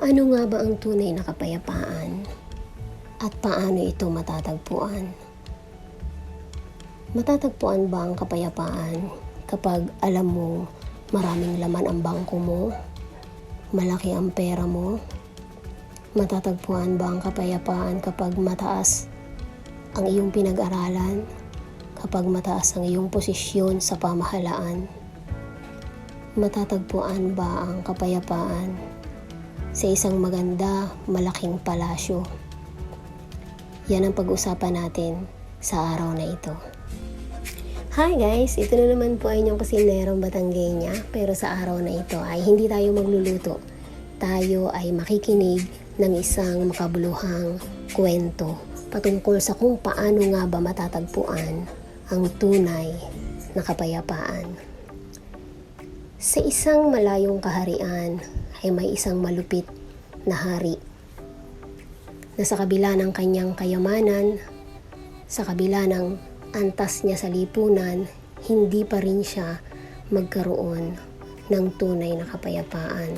Ano nga ba ang tunay na kapayapaan? At paano ito matatagpuan? Matatagpuan ba ang kapayapaan kapag alam mong maraming laman ang bangko mo? Malaki ang pera mo? Matatagpuan ba ang kapayapaan kapag mataas ang iyong pinag-aralan? Kapag mataas ang iyong posisyon sa pamahalaan? Matatagpuan ba ang kapayapaan sa isang maganda, malaking palasyo? Yan ang pag-usapan natin sa araw na ito. Hi guys! Ito na naman po ay inyong kusinerong Batanggenya pero sa araw na ito ay hindi tayo magluluto. Tayo ay makikinig ng isang makabuluhang kwento patungkol sa kung paano nga ba matatagpuan ang tunay na kapayapaan. Sa isang malayong kaharian ay may isang malupit na hari na sa kabila ng kanyang kayamanan, sa kabila ng antas niya sa lipunan, hindi pa rin siya magkaroon ng tunay na kapayapaan.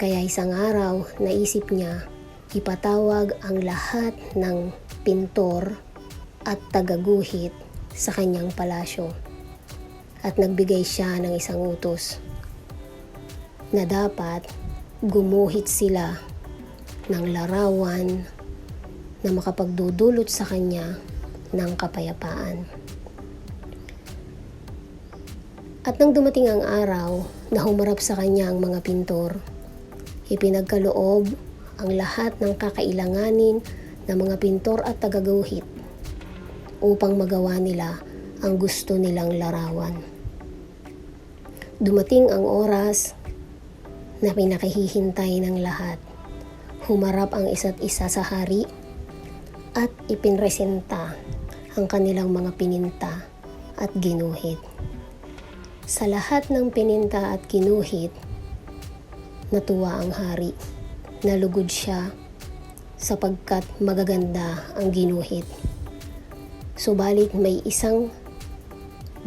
Kaya isang araw, naisip niya, ipatawag ang lahat ng pintor at tagaguhit sa kanyang palasyo. At nagbigay siya ng isang utos na dapat gumuhit sila ng larawan na makapagdudulot sa kanya ng kapayapaan. At nang dumating ang araw na humarap sa kanya ang mga pintor, ipinagkaloob ang lahat ng kakailanganin ng mga pintor at tagaguhit upang magawa nila ang gusto nilang larawan. Dumating ang oras na pinakahihintay ng lahat. Humarap ang isa't isa sa hari at ipinresenta ang kanilang mga pininta at ginuhit. Sa lahat ng pininta at ginuhit, natuwa ang hari. Nalugod siya sapagkat magaganda ang ginuhit. Subalit may isang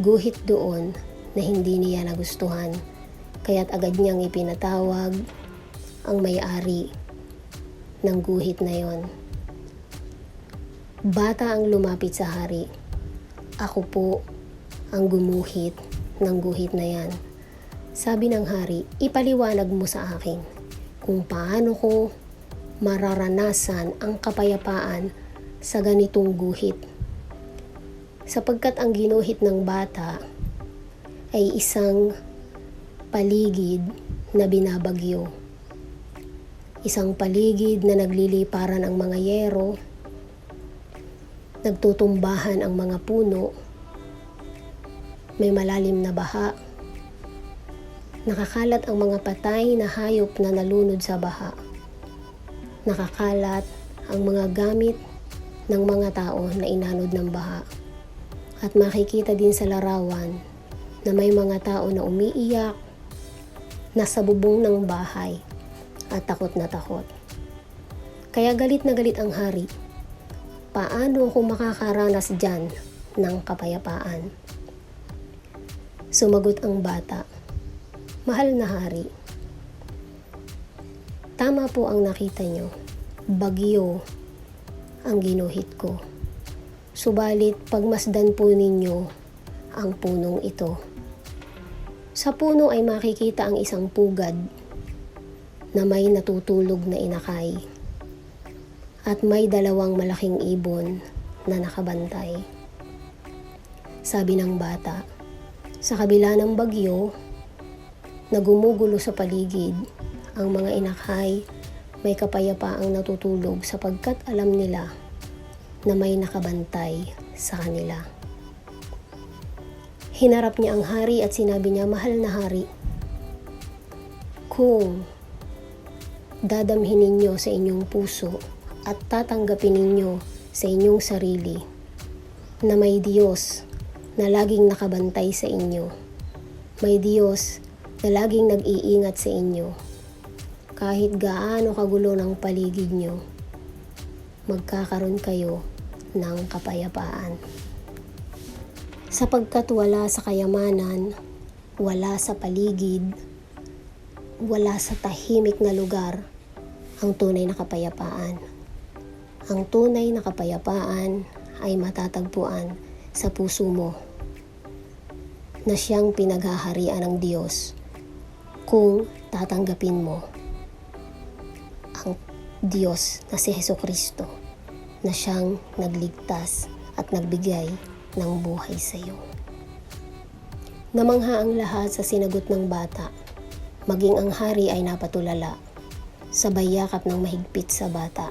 guhit doon na hindi niya nagustuhan kaya't agad niyang ipinatawag ang may-ari ng guhit na yon. Bata ang lumapit sa hari. Ako po ang gumuhit ng guhit na yan. Sabi ng hari, ipaliwanag mo sa akin kung paano ko mararanasan ang kapayapaan sa ganitong guhit. Sapagkat ang ginuhit ng bata ay isang paligid na binabagyo. Isang paligid na nagliliparan ang mga yero, nagtutumbahan ang mga puno, may malalim na baha, nakakalat ang mga patay na hayop na nalunod sa baha, nakakalat ang mga gamit ng mga tao na inanod ng baha. At makikita din sa larawan na may mga tao na umiiyak, nasa bubong ng bahay at takot na takot. Kaya galit na galit ang hari. Paano ako makakaranas dyan ng kapayapaan? Sumagot ang bata, Mahal na hari, tama po ang nakita nyo, bagyo ang ginuhit ko. Subalit pagmasdan po ninyo ang punong ito. Sa puno ay makikita ang isang pugad na may natutulog na inakay at may dalawang malaking ibon na nakabantay. Sabi ng bata, sa kabila ng bagyo na gumugulo sa paligid, ang mga inakay may kapayapaang natutulog sapagkat alam nila na may nakabantay sa kanila. Hinarap niya ang hari at sinabi niya, Mahal na hari, kung dadamhin ninyo sa inyong puso at tatanggapin ninyo sa inyong sarili na may Diyos na laging nakabantay sa inyo, may Diyos na laging nag-iingat sa inyo, kahit gaano kagulo ng paligid nyo, magkakaroon kayo ng kapayapaan sapagkat wala sa kayamanan, wala sa paligid, wala sa tahimik na lugar ang tunay na kapayapaan. Ang tunay na kapayapaan ay matatagpuan sa puso mo na siyang pinaghaharian ng Diyos kung tatanggapin mo ang Diyos na si Heso Kristo na siyang nagligtas at nagbigay ng buhay sa iyo. Namangha ang lahat sa sinagot ng bata, maging ang hari ay napatulala, sabay yakap ng mahigpit sa bata.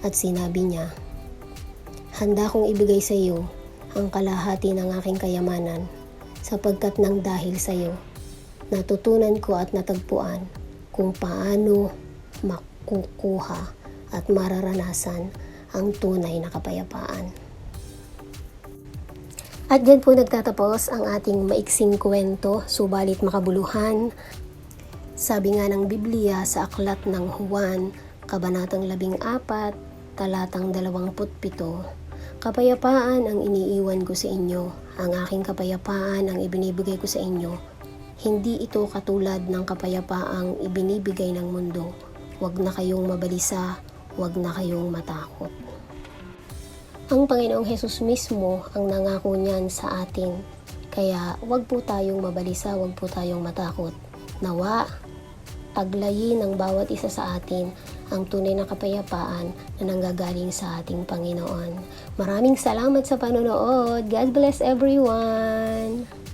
At sinabi niya, Handa kong ibigay sa iyo ang kalahati ng aking kayamanan sapagkat nang dahil sa iyo, natutunan ko at natagpuan kung paano makukuha at mararanasan ang tunay na kapayapaan. At dyan po nagtatapos ang ating maiksing kwento, subalit makabuluhan. Sabi nga ng Biblia sa aklat ng Juan, Kabanatang 14, talatang 27, Kapayapaan ang iniiwan ko sa inyo, ang aking kapayapaan ang ibinibigay ko sa inyo. Hindi ito katulad ng kapayapaang ibinibigay ng mundo. Huwag na kayong mabalisa, huwag na kayong matakot. Ang Panginoong Hesus mismo ang nangako niyan sa atin. Kaya wag po tayong mabalisa, wag po tayong matakot. Nawa, taglayin ng bawat isa sa atin ang tunay na kapayapaan na nanggagaling sa ating Panginoon. Maraming salamat sa panonood. God bless everyone!